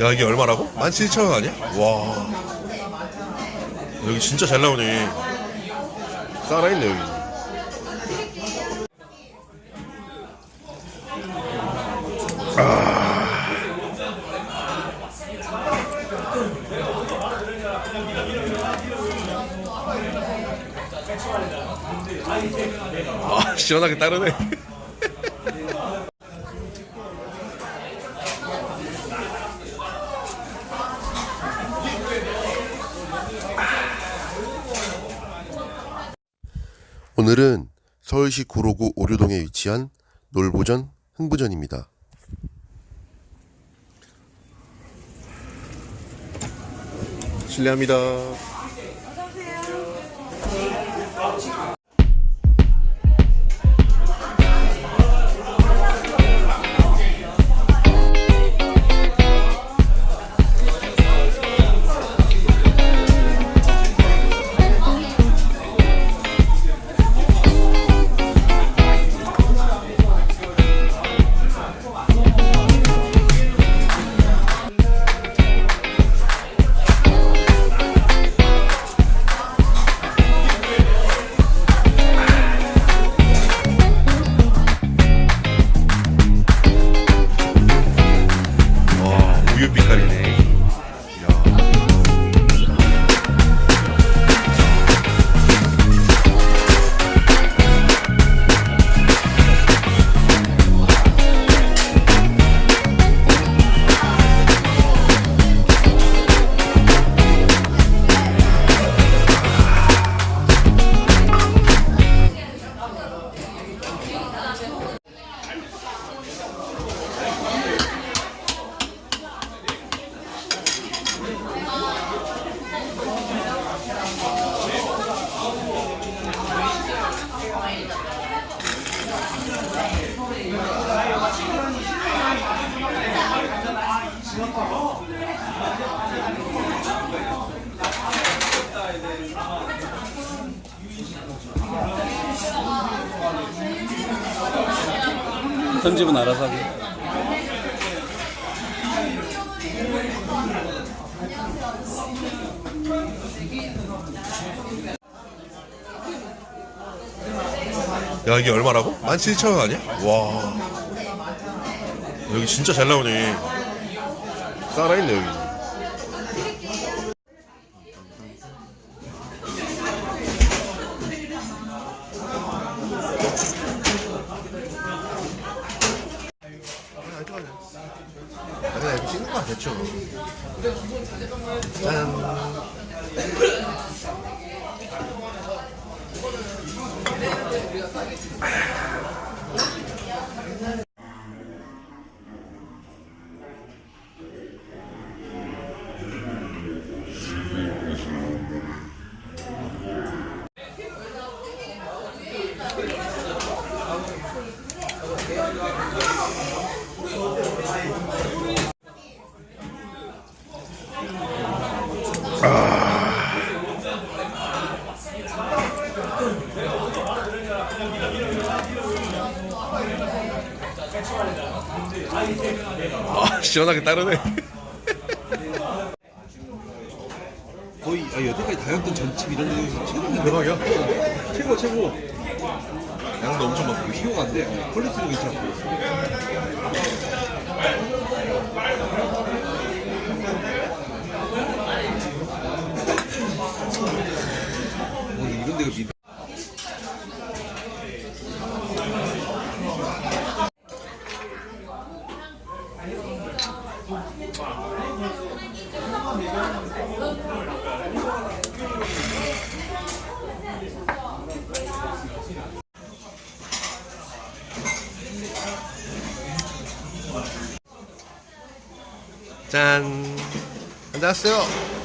야 이게 얼마라고? 17,000원 아니야? 와. 여기 진짜 잘 나오네. 살아있네 여기. 아 시원하게 따르네 오늘은 서울시 구로구 오류동에 위치한 놀보전 흥부전입니다. 실례합니다. 편집은 알아서 하게. 야 이게 얼마라고? 17,000원 아니야? 와 여기 진짜 잘 나오네 살아있네 여기 아, 그냥 이렇게 찍는 거야 대충. 짠 아 시원하게 따르네 거의 아, 여태까지 다녔던 전집 이런 데서 최고 대박이야 최고 최고. 양도 엄청 많고 비교가 안 돼. 어, 퀄리티도 괜찮고. 어, 이런 데가 미. 짠. 안녕하세요